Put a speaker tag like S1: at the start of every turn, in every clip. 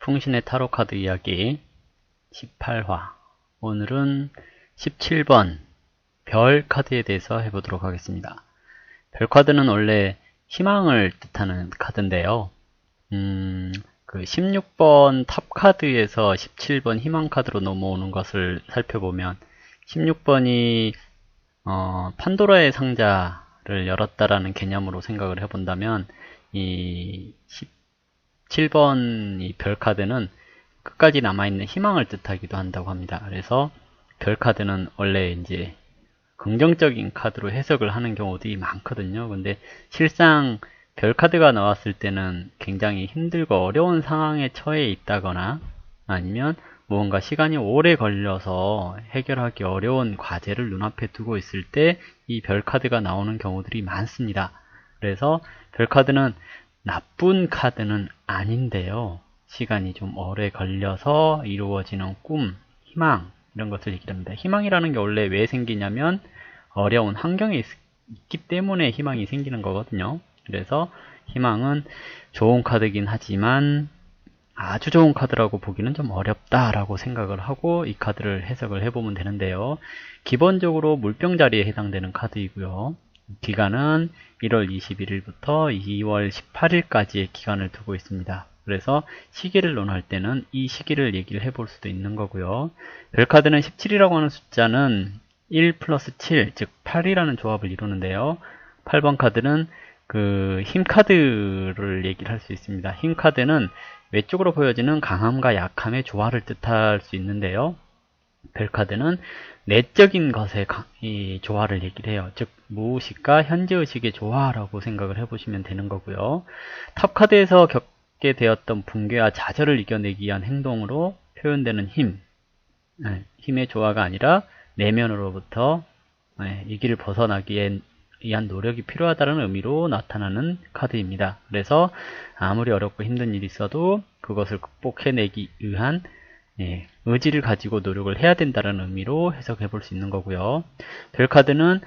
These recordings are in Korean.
S1: 풍신의 타로 카드 이야기 18화 오늘은 17번 별 카드에 대해서 해보도록 하겠습니다. 별 카드는 원래 희망을 뜻하는 카드인데요. 음, 그 16번 탑 카드에서 17번 희망 카드로 넘어오는 것을 살펴보면 16번이 어, 판도라의 상자를 열었다라는 개념으로 생각을 해본다면 이 7번 이 별 카드는 끝까지 남아있는 희망을 뜻하기도 한다고 합니다. 그래서 별 카드는 원래 이제 긍정적인 카드로 해석을 하는 경우들이 많거든요. 근데 실상 별 카드가 나왔을 때는 굉장히 힘들고 어려운 상황에 처해 있다거나 아니면 무언가 시간이 오래 걸려서 해결하기 어려운 과제를 눈앞에 두고 있을 때 이 별 카드가 나오는 경우들이 많습니다. 그래서 별 카드는 나쁜 카드는 아닌데요. 시간이 좀 오래 걸려서 이루어지는 꿈, 희망 이런 것을 얘기합니다. 희망이라는 게 원래 왜 생기냐면 어려운 환경에 있, 기 때문에 희망이 생기는 거거든요. 그래서 희망은 좋은 카드긴 하지만 아주 좋은 카드라고 보기는 좀 어렵다라고 생각을 하고 이 카드를 해석을 해보면 되는데요. 기본적으로 물병 자리에 해당되는 카드이고요. 기간은 1월 21일부터 2월 18일까지의 기간을 두고 있습니다. 그래서 시기를 논할 때는 이 시기를 얘기를 해볼 수도 있는 거고요. 별카드는 17이라고 하는 숫자는 1 플러스 7, 즉 8이라는 조합을 이루는데요. 8번 카드는 그 힘카드를 얘기를 할 수 있습니다. 힘카드는 외쪽으로 보여지는 강함과 약함의 조화를 뜻할 수 있는데요. 별카드는 내적인 것의 이 조화를 얘기를 해요. 즉 무의식과 현재의식의 조화라고 생각을 해보시면 되는 거고요. 탑 카드에서 겪게 되었던 붕괴와 좌절을 이겨내기 위한 행동으로 표현되는 힘 네, 힘의 조화가 아니라 내면으로부터 네, 이 길을 벗어나기 위한 노력이 필요하다는 의미로 나타나는 카드입니다. 그래서 아무리 어렵고 힘든 일이 있어도 그것을 극복해내기 위한 예, 의지를 가지고 노력을 해야 된다는 의미로 해석해 볼 수 있는 거고요. 별 카드는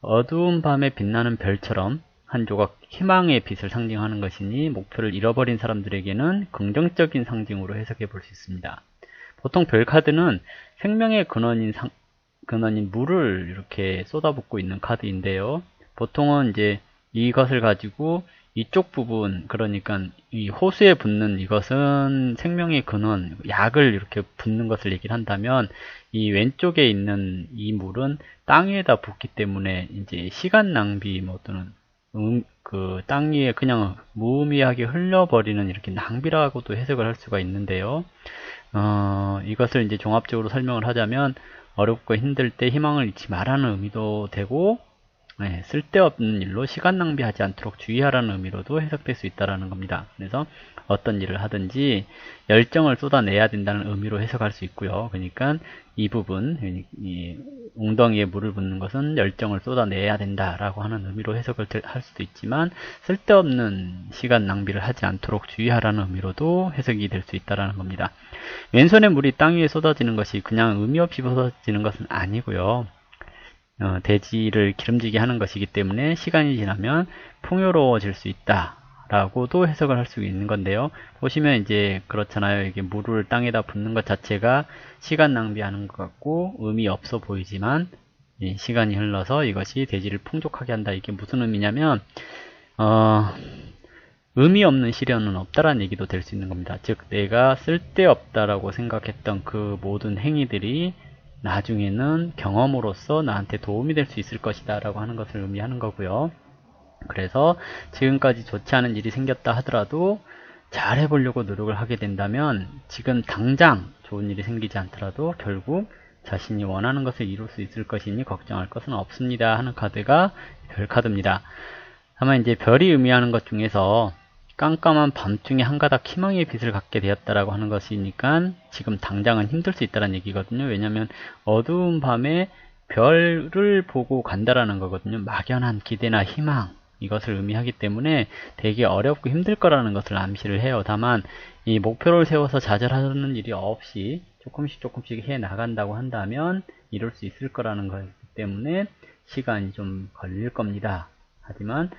S1: 어두운 밤에 빛나는 별처럼 한 조각 희망의 빛을 상징하는 것이니 목표를 잃어버린 사람들에게는 긍정적인 상징으로 해석해 볼 수 있습니다. 보통 별 카드는 생명의 근원인 상, 근원인 물을 이렇게 쏟아붓고 있는 카드인데요. 보통은 이제 이것을 가지고 이쪽 부분 그러니까 이 호수에 붙는 이것은 생명의 근원 약을 이렇게 붓는 것을 얘기를 한다면 이 왼쪽에 있는 이 물은 땅 위에다 붓기 때문에 이제 시간 낭비 뭐 또는 음, 그땅 위에 그냥 무의미하게 흘려버리는 이렇게 낭비라고도 해석을 할 수가 있는데요. 어, 이것을 이제 종합적으로 설명을 하자면 어렵고 힘들 때 희망을 잃지 말라는 의미도 되고 네, 쓸데없는 일로 시간 낭비하지 않도록 주의하라는 의미로도 해석될 수 있다는 겁니다. 그래서 어떤 일을 하든지 열정을 쏟아내야 된다는 의미로 해석할 수 있고요. 그러니까 이 부분, 이 웅덩이에 물을 붓는 것은 열정을 쏟아내야 된다라고 하는 의미로 해석을 할 수도 있지만 쓸데없는 시간 낭비를 하지 않도록 주의하라는 의미로도 해석이 될 수 있다는 겁니다. 왼손에 물이 땅 위에 쏟아지는 것이 그냥 의미 없이 쏟아지는 것은 아니고요. 어, 대지를 기름지게 하는 것이기 때문에 시간이 지나면 풍요로워질 수 있다. 라고도 해석을 할 수 있는 건데요. 보시면 이제 그렇잖아요. 이게 물을 땅에다 붓는 것 자체가 시간 낭비하는 것 같고 의미 없어 보이지만 시간이 흘러서 이것이 대지를 풍족하게 한다. 이게 무슨 의미냐면 어, 의미 없는 시련은 없다라는 얘기도 될 수 있는 겁니다. 즉 내가 쓸데없다라고 생각했던 그 모든 행위들이 나중에는 경험으로서 나한테 도움이 될 수 있을 것이다 라고 하는 것을 의미하는 거고요. 그래서 지금까지 좋지 않은 일이 생겼다 하더라도 잘 해보려고 노력을 하게 된다면 지금 당장 좋은 일이 생기지 않더라도 결국 자신이 원하는 것을 이룰 수 있을 것이니 걱정할 것은 없습니다 하는 카드가 별 카드입니다. 다만 이제 별이 의미하는 것 중에서 깜깜한 밤중에 한 가닥 희망의 빛을 갖게 되었다라고 하는 것이니까 지금 당장은 힘들 수 있다는 얘기거든요. 왜냐하면 어두운 밤에 별을 보고 간다라는 거거든요. 막연한 기대나 희망 이것을 의미하기 때문에 되게 어렵고 힘들 거라는 것을 암시를 해요. 다만 이 목표를 세워서 좌절하는 일이 없이 조금씩 조금씩 해 나간다고 한다면 이룰 수 있을 거라는 거기 때문에 시간이 좀 걸릴 겁니다. 하지만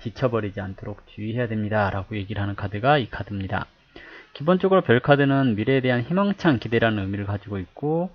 S1: 지쳐버리지 않도록 주의해야 됩니다. 라고 얘기를 하는 카드가 이 카드입니다. 기본적으로 별 카드는 미래에 대한 희망찬 기대라는 의미를 가지고 있고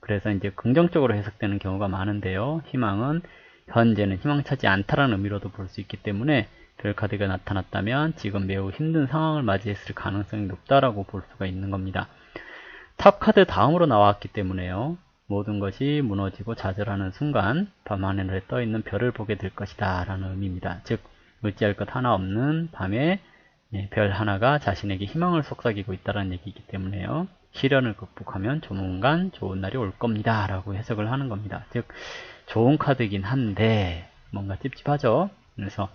S1: 그래서 이제 긍정적으로 해석되는 경우가 많은데요. 희망은 현재는 희망차지 않다라는 의미로도 볼 수 있기 때문에 별 카드가 나타났다면 지금 매우 힘든 상황을 맞이했을 가능성이 높다라고 볼 수가 있는 겁니다. 탑 카드 다음으로 나왔기 때문에요. 모든 것이 무너지고 좌절하는 순간 밤하늘에 떠있는 별을 보게 될 것이다 라는 의미입니다. 즉 의지할 것 하나 없는 밤에 예, 별 하나가 자신에게 희망을 속삭이고 있다는 얘기이기 때문에요. 시련을 극복하면 조만간 좋은 날이 올 겁니다 라고 해석을 하는 겁니다. 즉 좋은 카드이긴 한데 뭔가 찝찝하죠. 그래서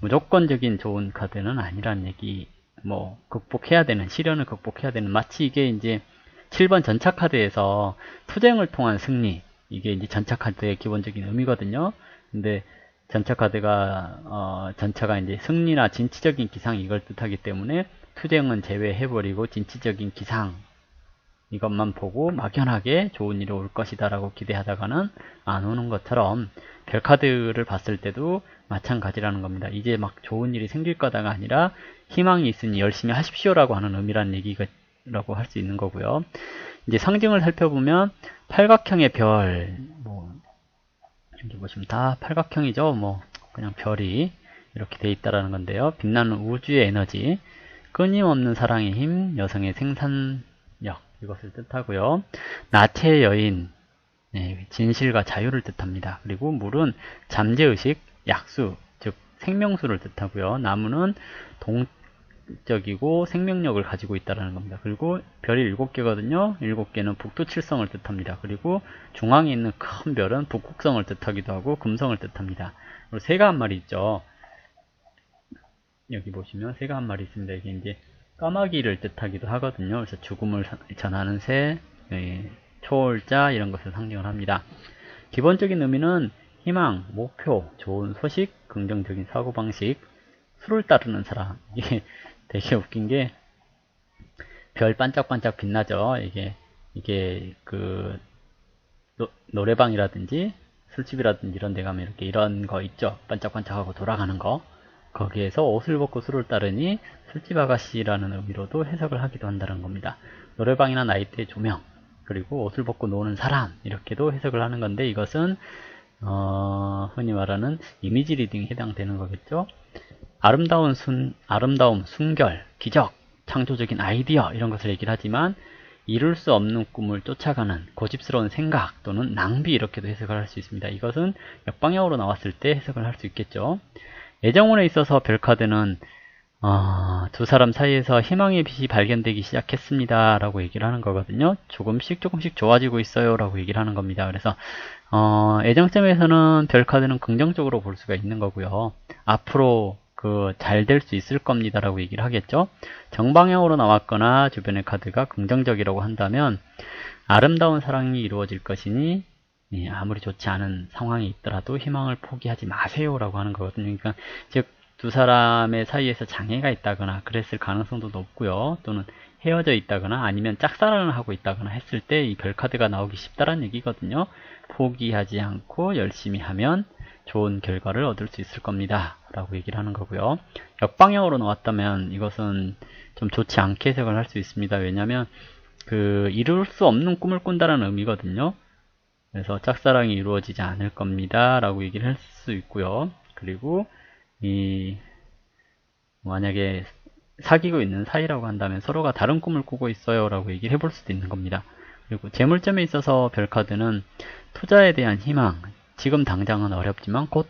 S1: 무조건적인 좋은 카드는 아니란 얘기 뭐 극복해야 되는 시련을 극복해야 되는 마치 이게 이제 7번 전차 카드에서 투쟁을 통한 승리 이게 이제 전차 카드의 기본적인 의미거든요. 근데 전차 카드가 어, 전차가 이제 승리나 진취적인 기상 이걸 뜻하기 때문에 투쟁은 제외해버리고 진취적인 기상 이것만 보고 막연하게 좋은 일이 올 것이다 라고 기대하다가는 안 오는 것처럼 별 카드를 봤을 때도 마찬가지라는 겁니다. 이제 막 좋은 일이 생길 거다가 아니라 희망이 있으니 열심히 하십시오 라고 하는 의미라는 얘기 라고 할 수 있는 거고요. 이제 상징을 살펴보면 팔각형의 별, 뭐 여기 보시면 다 팔각형이죠. 뭐 그냥 별이 이렇게 돼 있다라는 건데요. 빛나는 우주의 에너지, 끊임없는 사랑의 힘, 여성의 생산력 이것을 뜻하고요. 나체의 여인, 네, 진실과 자유를 뜻합니다. 그리고 물은 잠재의식, 약수, 즉 생명수를 뜻하고요. 나무는 동 적이고 생명력을 가지고 있다는 겁니다. 그리고 별이 일곱 개거든요. 일곱 개는 북두칠성을 뜻합니다. 그리고 중앙에 있는 큰 별은 북극성을 뜻하기도 하고 금성을 뜻합니다. 그리고 새가 한 마리 있죠. 여기 보시면 새가 한 마리 있습니다. 이게 이제 까마귀를 뜻하기도 하거든요. 그래서 죽음을 전하는 새, 예, 초월자 이런 것을 상징을 합니다. 기본적인 의미는 희망, 목표, 좋은 소식, 긍정적인 사고방식, 수를 따르는 사람. 이게 되게 웃긴 게, 별 반짝반짝 빛나죠. 이게, 이게 그, 노, 노래방이라든지, 술집이라든지 이런 데 가면 이렇게 이런 거 있죠. 반짝반짝하고 돌아가는 거. 거기에서 옷을 벗고 술을 따르니 술집 아가씨라는 의미로도 해석을 하기도 한다는 겁니다. 노래방이나 나이트의 조명, 그리고 옷을 벗고 노는 사람, 이렇게도 해석을 하는 건데 이것은 어, 흔히 말하는 이미지 리딩에 해당되는 거겠죠. 아름다운 순, 아름다움, 순결, 기적, 창조적인 아이디어 이런 것을 얘기를 하지만 이룰 수 없는 꿈을 쫓아가는 고집스러운 생각 또는 낭비 이렇게도 해석을 할 수 있습니다. 이것은 역방향으로 나왔을 때 해석을 할 수 있겠죠. 애정운에 있어서 별카드는 어, 두 사람 사이에서 희망의 빛이 발견되기 시작했습니다. 라고 얘기를 하는 거거든요. 조금씩 조금씩 좋아지고 있어요. 라고 얘기를 하는 겁니다. 그래서 어, 애정점에서는 별카드는 긍정적으로 볼 수가 있는 거고요. 앞으로 그 잘 될 수 있을 겁니다. 라고 얘기를 하겠죠. 정방향으로 나왔거나 주변의 카드가 긍정적이라고 한다면 아름다운 사랑이 이루어질 것이니 예, 아무리 좋지 않은 상황이 있더라도 희망을 포기하지 마세요 라고 하는 거거든요. 그러니까 즉 두 사람의 사이에서 장애가 있다거나 그랬을 가능성도 높고요. 또는 헤어져 있다거나 아니면 짝사랑을 하고 있다거나 했을 때 이 별카드가 나오기 쉽다는 얘기거든요. 포기하지 않고 열심히 하면 좋은 결과를 얻을 수 있을 겁니다. 라고 얘기를 하는 거고요. 역방향으로 나왔다면 이것은 좀 좋지 않게 해석을 할 수 있습니다. 왜냐하면 그 이룰 수 없는 꿈을 꾼다는 의미거든요. 그래서 짝사랑이 이루어지지 않을 겁니다. 라고 얘기를 할 수 있고요. 그리고 이 만약에 사귀고 있는 사이라고 한다면 서로가 다른 꿈을 꾸고 있어요. 라고 얘기를 해볼 수도 있는 겁니다. 그리고 재물점에 있어서 별카드는 투자에 대한 희망, 지금 당장은 어렵지만 곧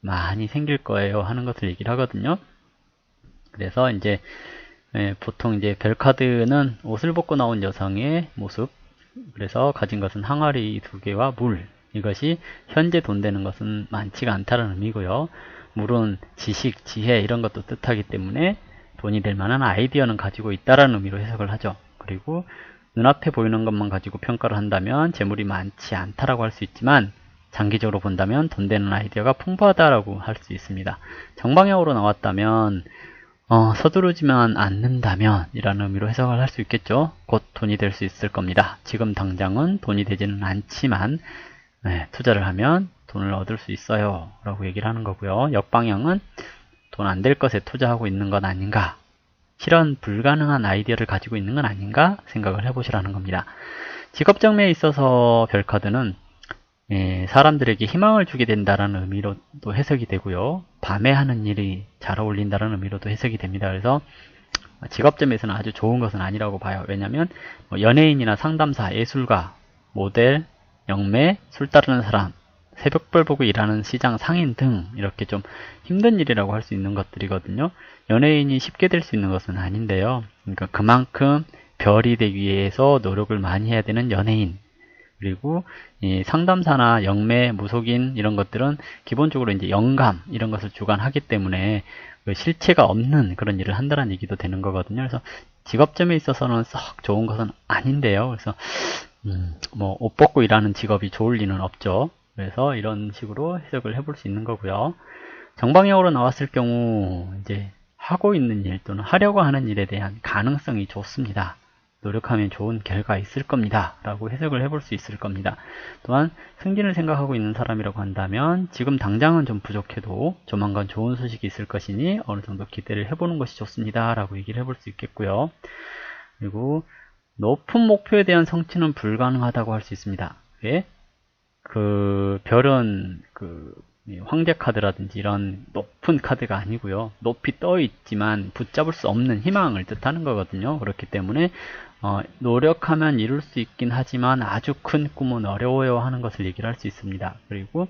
S1: 많이 생길 거예요 하는 것을 얘기를 하거든요. 그래서 이제 예, 보통 이제 별카드는 옷을 벗고 나온 여성의 모습, 그래서 가진 것은 항아리 두 개와 물. 이것이 현재 돈 되는 것은 많지가 않다는 의미고요. 물은 지식, 지혜 이런 것도 뜻하기 때문에 돈이 될 만한 아이디어는 가지고 있다라는 의미로 해석을 하죠. 그리고 눈앞에 보이는 것만 가지고 평가를 한다면 재물이 많지 않다라고 할 수 있지만 장기적으로 본다면 돈 되는 아이디어가 풍부하다라고 할 수 있습니다. 정방향으로 나왔다면 어, 서두르지만 않는다면 이라는 의미로 해석을 할 수 있겠죠. 곧 돈이 될 수 있을 겁니다. 지금 당장은 돈이 되지는 않지만 네, 투자를 하면 돈을 얻을 수 있어요. 라고 얘기를 하는 거고요. 역방향은 돈 안 될 것에 투자하고 있는 것 아닌가 실현 불가능한 아이디어를 가지고 있는 건 아닌가 생각을 해보시라는 겁니다. 직업 정매에 있어서 별카드는 예, 사람들에게 희망을 주게 된다라는 의미로도 해석이 되고요. 밤에 하는 일이 잘 어울린다는 의미로도 해석이 됩니다. 그래서 직업점에서는 아주 좋은 것은 아니라고 봐요. 왜냐하면 뭐 연예인이나 상담사, 예술가, 모델, 영매, 술 따르는 사람, 새벽별 보고 일하는 시장 상인 등 이렇게 좀 힘든 일이라고 할 수 있는 것들이거든요. 연예인이 쉽게 될 수 있는 것은 아닌데요. 그러니까 그만큼 별이 되기 위해서 노력을 많이 해야 되는 연예인 그리고 이 상담사나 영매, 무속인 이런 것들은 기본적으로 이제 영감 이런 것을 주관하기 때문에 그 실체가 없는 그런 일을 한다는 얘기도 되는 거거든요. 그래서 직업점에 있어서는 썩 좋은 것은 아닌데요. 그래서 음, 뭐옷 벗고 일하는 직업이 좋을 리는 없죠. 그래서 이런 식으로 해석을 해볼 수 있는 거고요. 정방향으로 나왔을 경우 이제 하고 있는 일 또는 하려고 하는 일에 대한 가능성이 좋습니다. 노력하면 좋은 결과 있을 겁니다. 라고 해석을 해볼 수 있을 겁니다. 또한 승진을 생각하고 있는 사람이라고 한다면 지금 당장은 좀 부족해도 조만간 좋은 소식이 있을 것이니 어느 정도 기대를 해보는 것이 좋습니다. 라고 얘기를 해볼 수 있겠고요. 그리고 높은 목표에 대한 성취는 불가능하다고 할 수 있습니다. 왜? 그 별은 그 황제 카드라든지 이런 높은 카드가 아니고요. 높이 떠 있지만 붙잡을 수 없는 희망을 뜻하는 거거든요. 그렇기 때문에 어, 노력하면 이룰 수 있긴 하지만 아주 큰 꿈은 어려워요 하는 것을 얘기를 할 수 있습니다. 그리고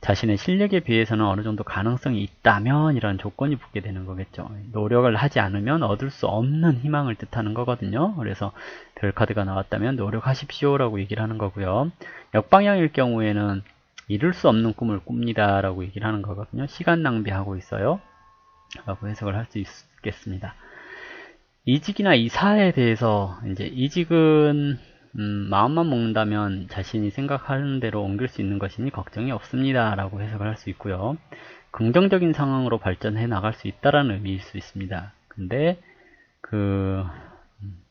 S1: 자신의 실력에 비해서는 어느 정도 가능성이 있다면 이런 조건이 붙게 되는 거겠죠. 노력을 하지 않으면 얻을 수 없는 희망을 뜻하는 거거든요. 그래서 별 카드가 나왔다면 노력하십시오 라고 얘기를 하는 거고요. 역방향일 경우에는 이룰 수 없는 꿈을 꿉니다 라고 얘기를 하는 거거든요. 시간 낭비하고 있어요. 라고 해석을 할 수 있겠습니다. 이직이나 이사에 대해서 이제 이직은 음, 마음만 먹는다면 자신이 생각하는 대로 옮길 수 있는 것이니 걱정이 없습니다. 라고 해석을 할 수 있고요. 긍정적인 상황으로 발전해 나갈 수 있다라는 의미일 수 있습니다. 근데 그 음,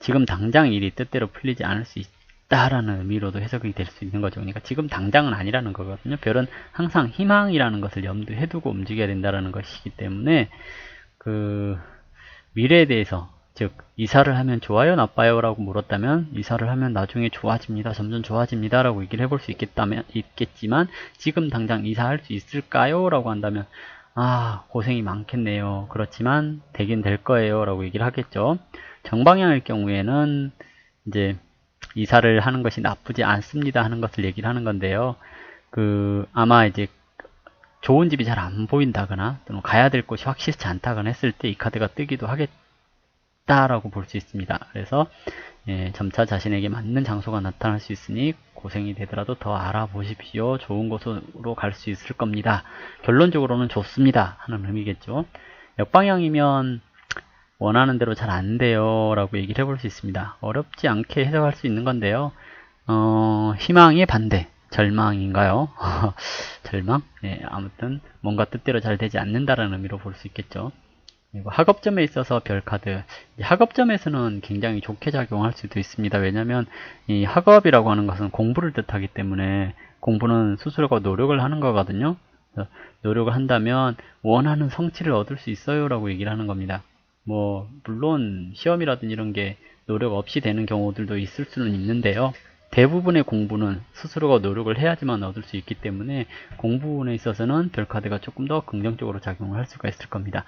S1: 지금 당장 일이 뜻대로 풀리지 않을 수 있 다라는 의미로도 해석이 될 수 있는 거죠. 그러니까 지금 당장은 아니라는 거거든요. 별은 항상 희망이라는 것을 염두에 두고 움직여야 된다는 것이기 때문에 그 미래에 대해서 즉 이사를 하면 좋아요 나빠요 라고 물었다면 이사를 하면 나중에 좋아집니다 점점 좋아집니다 라고 얘기를 해볼 수 있겠다면 있겠지만 지금 당장 이사할 수 있을까요 라고 한다면 아 고생이 많겠네요 그렇지만 되긴 될 거예요 라고 얘기를 하겠죠 정방향일 경우에는 이제 이사를 하는 것이 나쁘지 않습니다 하는 것을 얘기를 하는 건데요 그 아마 이제 좋은 집이 잘 안 보인다거나 또는 가야 될 곳이 확실치 않다거나 했을 때 이 카드가 뜨기도 하겠죠 있다라고 볼 수 있습니다. 그래서 예, 점차 자신에게 맞는 장소가 나타날 수 있으니 고생이 되더라도 더 알아보십시오. 좋은 곳으로 갈 수 있을 겁니다. 결론적으로는 좋습니다. 하는 의미겠죠. 역방향이면 원하는 대로 잘 안 돼요. 라고 얘기를 해볼 수 있습니다. 어렵지 않게 해석할 수 있는 건데요. 어, 희망의 반대. 절망인가요? 절망? 네, 아무튼 뭔가 뜻대로 잘 되지 않는다는 의미로 볼 수 있겠죠. 그리고 학업점에 있어서 별 카드 학업점에서는 굉장히 좋게 작용할 수도 있습니다 왜냐하면 이 학업이라고 하는 것은 공부를 뜻하기 때문에 공부는 스스로가 노력을 하는 거거든요 노력을 한다면 원하는 성취를 얻을 수 있어요 라고 얘기를 하는 겁니다 뭐 물론 시험이라든지 이런 게 노력 없이 되는 경우들도 있을 수는 있는데요 대부분의 공부는 스스로가 노력을 해야지만 얻을 수 있기 때문에 공부에 있어서는 별카드가 조금 더 긍정적으로 작용을 할 수가 있을 겁니다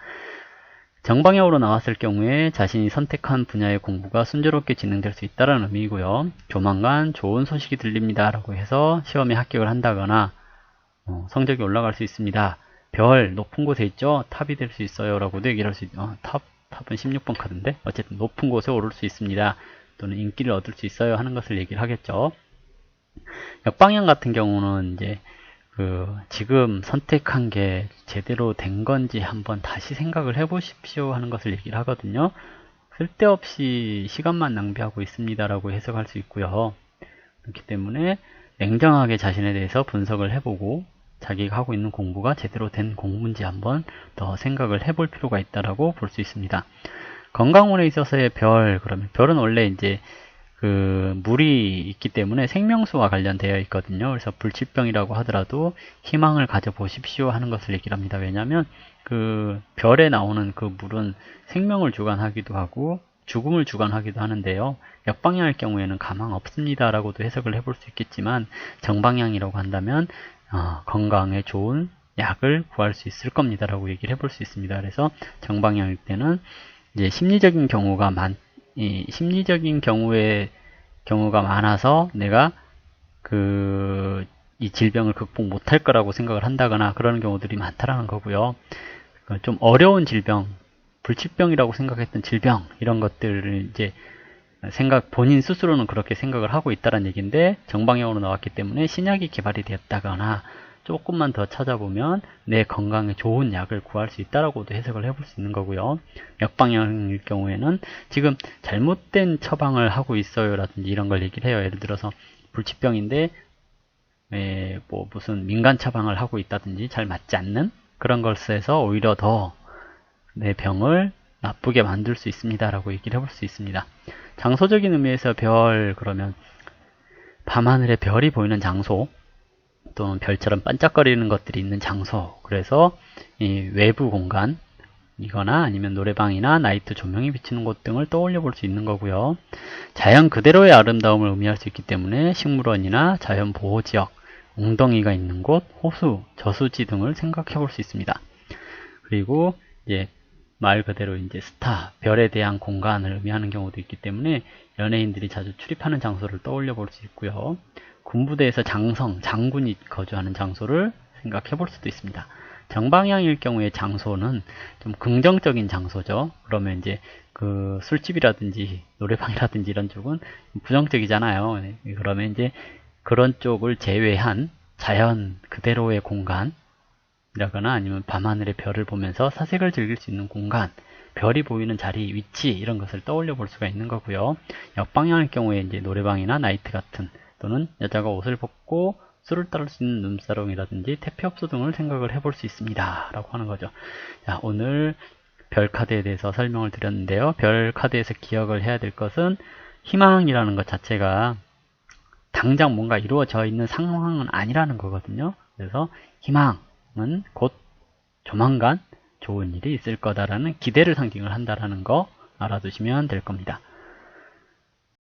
S1: 정방향으로 나왔을 경우에 자신이 선택한 분야의 공부가 순조롭게 진행될 수 있다는 의미고요. 조만간 좋은 소식이 들립니다. 라고 해서 시험에 합격을 한다거나 어, 성적이 올라갈 수 있습니다. 별 높은 곳에 있죠? 탑이 될 수 있어요. 라고도 얘기를 할 수 있죠. 어, 탑, 탑은 16번 카드인데 어쨌든 높은 곳에 오를 수 있습니다. 또는 인기를 얻을 수 있어요. 하는 것을 얘기를 하겠죠. 역방향 같은 경우는 이제 그 지금 선택한 게 제대로 된 건지 한번 다시 생각을 해보십시오 하는 것을 얘기를 하거든요. 쓸데없이 시간만 낭비하고 있습니다라고 해석할 수 있고요. 그렇기 때문에 냉정하게 자신에 대해서 분석을 해보고 자기가 하고 있는 공부가 제대로 된 공부인지 한번 더 생각을 해볼 필요가 있다라고 볼 수 있습니다. 건강운에 있어서의 별, 그러면 별은 원래 이제 그 물이 있기 때문에 생명수와 관련되어 있거든요. 그래서 불치병이라고 하더라도 희망을 가져보십시오 하는 것을 얘기를 합니다. 왜냐하면 그 별에 나오는 그 물은 생명을 주관하기도 하고 죽음을 주관하기도 하는데요. 역방향일 경우에는 가망 없습니다라고도 해석을 해볼 수 있겠지만 정방향이라고 한다면 어, 건강에 좋은 약을 구할 수 있을 겁니다 라고 얘기를 해볼 수 있습니다. 그래서 정방향일 때는 이제 심리적인 경우가 많, 이 심리적인 경우에 경우가 많아서 내가 그 이 질병을 극복 못할 거라고 생각을 한다거나 그런 경우들이 많다라는 거고요. 그러니까 좀 어려운 질병, 불치병이라고 생각했던 질병 이런 것들을 이제 생각 본인 스스로는 그렇게 생각을 하고 있다는 얘기인데 정방향으로 나왔기 때문에 신약이 개발이 되었다거나 조금만 더 찾아보면 내 건강에 좋은 약을 구할 수 있다라고도 해석을 해볼 수 있는 거고요. 역방향일 경우에는 지금 잘못된 처방을 하고 있어요라든지 이런 걸 얘기를 해요. 예를 들어서 불치병인데 에, 뭐 무슨 민간 처방을 하고 있다든지 잘 맞지 않는 그런 것에서 오히려 더 내 병을 나쁘게 만들 수 있습니다라고 얘기를 해볼 수 있습니다. 장소적인 의미에서 별 그러면 밤하늘에 별이 보이는 장소 또는 별처럼 반짝거리는 것들이 있는 장소 그래서 이 외부 공간 이거나 아니면 노래방이나 나이트 조명이 비치는 곳 등을 떠올려 볼 수 있는 거고요. 자연 그대로의 아름다움을 의미할 수 있기 때문에 식물원이나 자연 보호 지역, 웅덩이가 있는 곳, 호수, 저수지 등을 생각해 볼 수 있습니다. 그리고 이제 말 그대로 이제 스타, 별에 대한 공간을 의미하는 경우도 있기 때문에 연예인들이 자주 출입하는 장소를 떠올려 볼 수 있고요. 군부대에서 장성, 장군이 거주하는 장소를 생각해 볼 수도 있습니다. 정방향일 경우에 장소는 좀 긍정적인 장소죠. 그러면 이제 그 술집이라든지 노래방이라든지 이런 쪽은 부정적이잖아요. 네, 그러면 이제 그런 쪽을 제외한 자연 그대로의 공간 이라거나 아니면 밤하늘의 별을 보면서 사색을 즐길 수 있는 공간, 별이 보이는 자리, 위치 이런 것을 떠올려 볼 수가 있는 거고요. 역방향일 경우에 이제 노래방이나 나이트 같은 또는 여자가 옷을 벗고 술을 따를 수 있는 눈사롱이라든지 태폐업소 등을 생각을 해볼 수 있습니다. 라고 하는 거죠. 자, 오늘 별 카드에 대해서 설명을 드렸는데요. 별 카드에서 기억을 해야 될 것은 희망이라는 것 자체가 당장 뭔가 이루어져 있는 상황은 아니라는 거거든요. 그래서 희망 은 곧 조만간 좋은 일이 있을 거다라는 기대를 상징을 한다라는 거 알아두시면 될 겁니다.